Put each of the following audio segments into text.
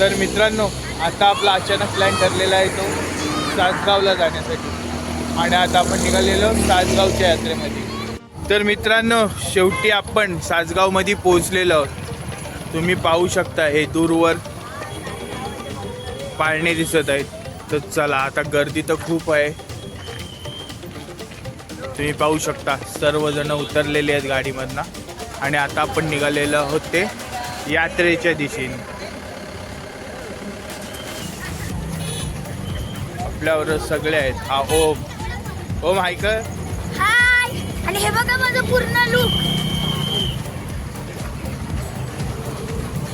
तर मित्रांनो आता आपला अचानक प्लॅन ठरलेला आहे तो सासगावला जाण्यासाठी. आणि आता आपण निघालेलो सासगावच्या यात्रेमध्ये. तर मित्रांनो शेवटी आपण सासगावमध्ये पोहोचलेलो. आहोत तुम्ही पाहू शकता हे दूरवर पाळणे दिसत आहेत. तर चला आता गर्दी तर खूप आहे. तुम्ही पाहू शकता सर्वजण उतरलेले आहेत गाडीमधनं. आणि आता आपण निघालेलो आहोत ते यात्रेच्या दिशेने. आपल्यावर सगळे आहेत. हा ओम. ओम हाय का हाय. आणि हे बघा माझं पूर्ण लुक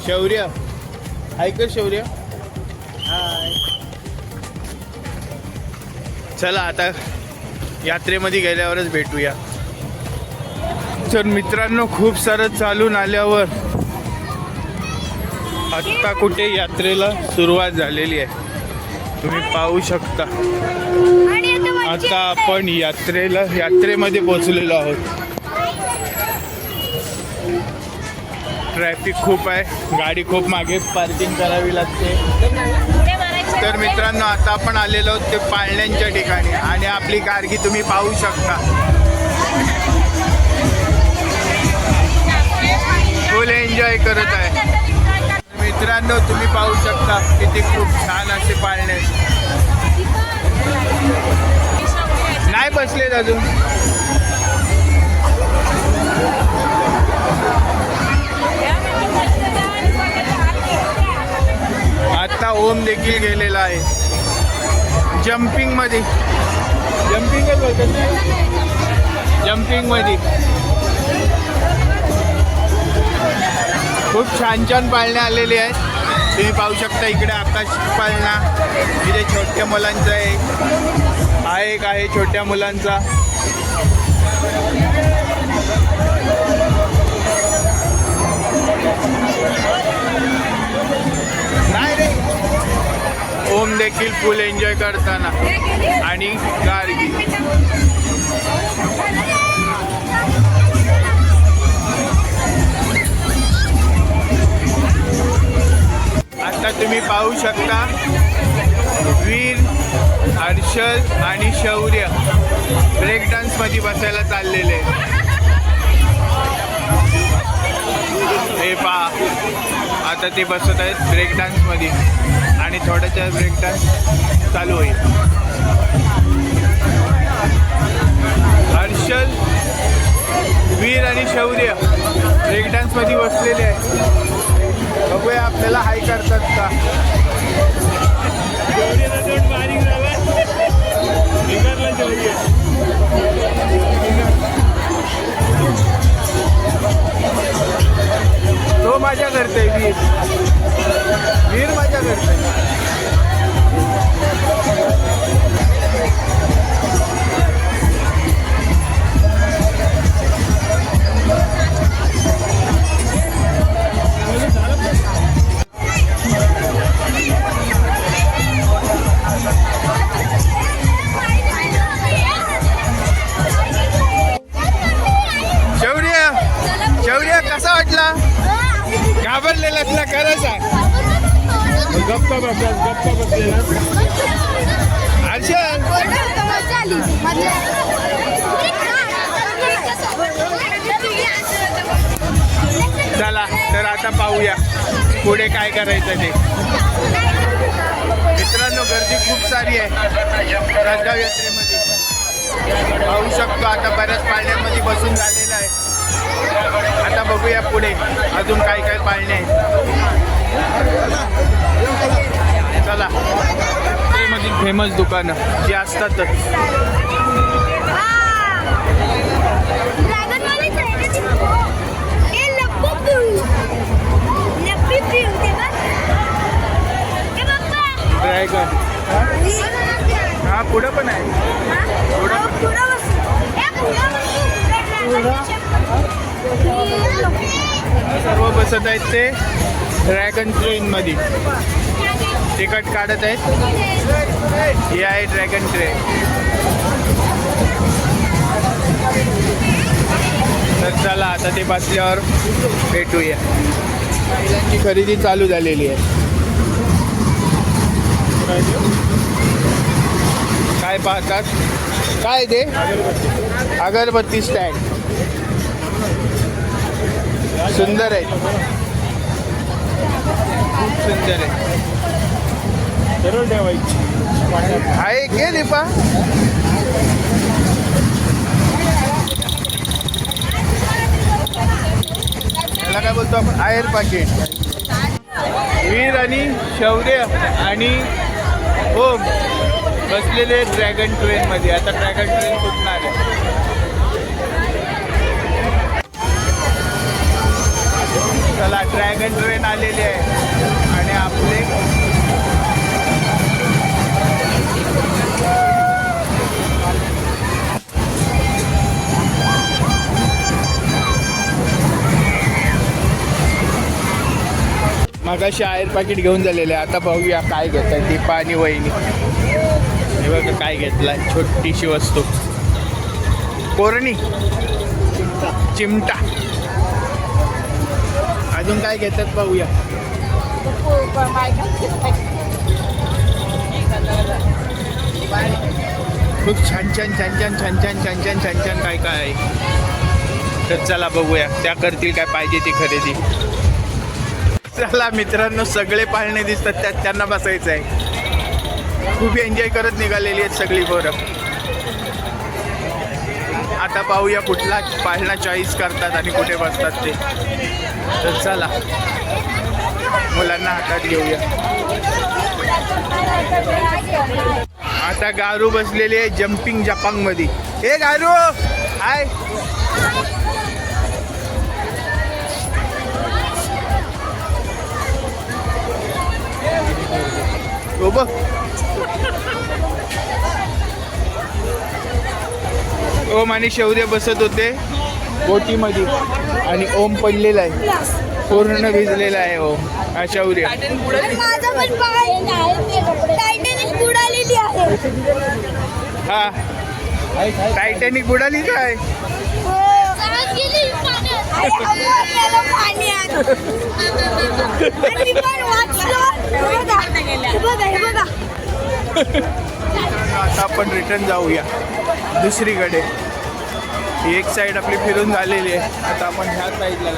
शौर्य. हाय का शौर्य. हाय. चला आता यात्रेमध्ये गेल्यावरच भेटूया. तर मित्रांनो खूप सारं चालून आल्यावर आत्ता कुठे यात्रेला सुरुवात झालेली आहे? तुम्ही पाहू शकता. आता आपण यात्रेला यात्रेमध्ये पोहोचलेलो आहोत. ट्रॅफिक खूप आहे. गाडी खूप मागे पार्किंग करावी लागते. तर मित्रांनो आता आपण आलेलो आहोत ते पाळण्यांच्या ठिकाणी. आणि आपली कारगी तुम्ही पाहू शकता. फुल एन्जॉय करत आहे. मित्रांनो तुम्ही पाहू शकता किती खूप छान असे पाळणे आहेत. नाही बसलेत अजून. आता ओम देखील गेलेला आहे. जम्पिंगमध्ये जम्पिंगच बोलतात जम्पिंगमध्ये खूप छान छान पाळणे आलेली आहेत. तुम्ही पाहू शकता इकडे आकाश पाळणा इथे छोट्या मुलांचा आहे हा एक आहे छोट्या मुलांचा. नाही रे. ओम देखील फुल एन्जॉय करताना. आणि गार्गी. आता तुम्ही पाहू शकता वीर हर्षल आणि शौर्य. ब्रेक डान्समध्ये बसायला चाललेले. हे पहा. आता ते बसत आहेत ब्रेक डान्समध्ये आणि थोड्याच्या ब्रेक डान्स चालू होईल. हर्षल वीर आणि शौर्य. ब्रेक डान्समध्ये बसलेले आहे घाबरलेलात ना करायचा गप्पा बसला गप्पा बसलेला चला तर आता पाहूया पुढे काय करायचं ते. मित्रांनो गर्दी खूप सारी आहे. राजगाव यात्रेमध्ये. पाहू शकतो आता बऱ्याच पाळण्यांमध्ये बसून झालेलं आहे. बघूया पुढे. अजून काय काय पाळणे आहेत. चला. यात्रेमधील फेमस दुकानं जी असतातच. ड्रॅगन हा पुढं पण आहे. सर्व बसत आहेत ते ड्रॅगन ट्रेनमध्ये तिकट काढत आहेत. हे आहे ड्रॅगन ट्रेन तर चला आता ते बसल्यावर भेटूया. महिलांची खरेदी चालू झालेली आहे. काय पाहतात? काय ते? अगरबत्ती स्टँड सुंदर आहे. खूप सुंदर आहे. आहे घे दीपा? याला काय बोलतो आपण? आयर पाकिट. वीर आणि शौर्य आणि ओम बसलेले ड्रॅगन ट्रेन मध्ये. आता ड्रॅगन ट्रेन सुटणार आहे. मागाशी आयर पाकिट घेऊन झालेले आहे आता बघूया काय घेत आहे पाणी आणि वहिनी. हे बघा काय घेतलाय छोटीशी वस्तू. कोरणी. चिमटा. अजून काय घेतात पाहूया खूप छान छान छान छान छान छान छान छान छान छान काय काय आहे. तर चला बघूया त्या करतील काय पाहिजे ती खरेदी. चला मित्रांनो सगळे पाळणे दिसतात त्यात त्यांना बसायचं आहे खूप एन्जॉय करत निघालेली आहेत सगळी पोरं. आता पाहूया कुठला पाळणा चॉईस करतात आणि कुठे बसतात ते. तर चला मुलांना हातात घेऊया. आता गारू बसलेली आहे जम्पिंग जपांगमध्ये हे गारू! हाय! हो बघ. ओम आणि शौर्य बसत होते. बोटीमध्ये. आणि ओम पडलेला आहे. पूर्ण भिजलेला आहे ओम. हा शौर्य माझा पण पाय टायटॅनिक बुडालेली आहे. हा. टायटॅनिक बुडाली काय? आता आपण रिटर्न जाऊया. दुसरीकडे. ही एक साईड आपली फिरून झालेली आहे. आता आपण ह्या साईडला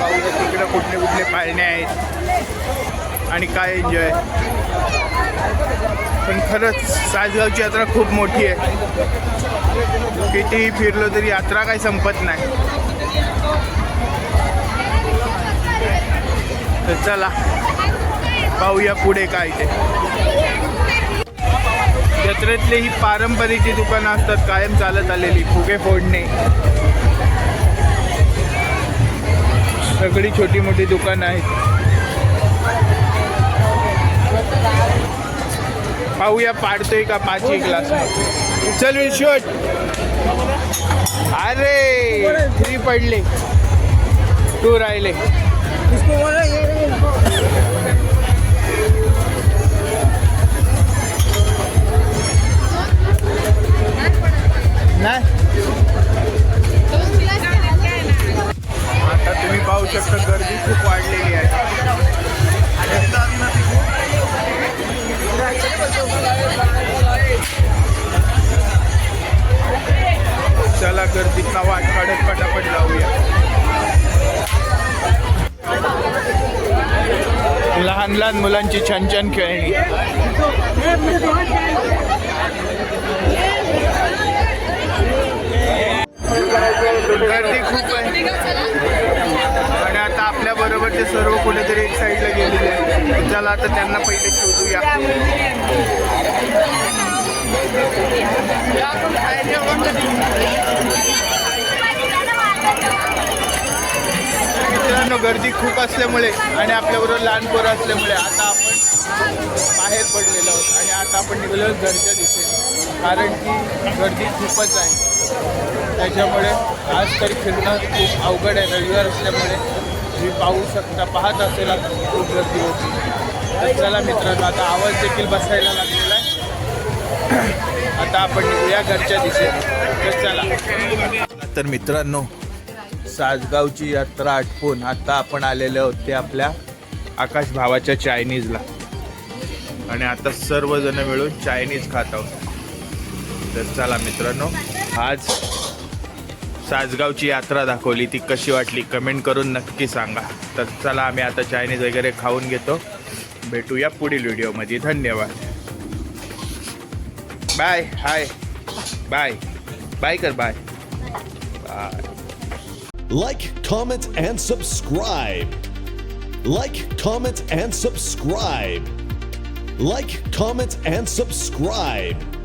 पाहूया तिकडे कुठले कुठले पाळणे आहेत. आणि काय एन्जॉय पण खरंच सासगावची यात्रा खूप मोठी आहे. कितीही फिरलो तरी यात्रा काही संपत नाही. तर चला. पाहूया पुढे काय ते. जत्रेतले ही पारंपरिक जी दुकानं असतात कायम चालत आलेली फुगे फोडणे. सगळी छोटी मोठी दुकानं आहेत. पाहूया पाडतोय का पाच एक ग्लास चल विश्वट अरे थ्री पडले. टू राहिले. आता तुम्ही पाहू शकता गर्दी खूप वाढलेली आहे. चला गर्दीचा वाट काढत पटापट लावूया. लहान लहान मुलांची छान छान खेळणी. गर्दी खूप आहे. आणि आता आपल्या बरोबरचे सर्व कुठेतरी एक साईडला गेलेले आहेत. चला आता त्यांना पहिले शोधूया. मित्रांनो गर्दी खूप असल्यामुळे आणि आपल्याबरोबर लहान पोरं असल्यामुळे आता आपण बाहेर पडलेलो आहोत. आणि आता आपण निघालो आहोत घरच्या दिशेने. कारण की गर्दी खूपच आहे. त्याच्यामुळे आज तरी फिरणं खूप अवघड आहे. रविवार असल्यामुळे मी पाहू शकता पाहत असेल खूप गर्दी होती. तर चला मित्रांनो आता आवाज देखील बसायला लागलेला आहे. आता आपण निघूया घरच्या दिशेने. तर चला. तर मित्रांनो सासगावची यात्रा आटपून आता आपण आलेले होते आपल्या आकाश भावाच्या चायनीजला आणि आता सर्वजण मिळून चायनीज खात आहोत. तर चला मित्रांनो आज सासगावची यात्रा दाखवली. ती कशी वाटली? कमेंट करून नक्की सांगा. तर चला आम्ही आता चायनीज वगैरे खाऊन घेतो. भेटूया पुढील व्हिडिओमध्ये. धन्यवाद. बाय हाय बाय बाय कर. Bye bye Like, comment, and subscribe. Like, comment, and subscribe. Like, comment, and subscribe.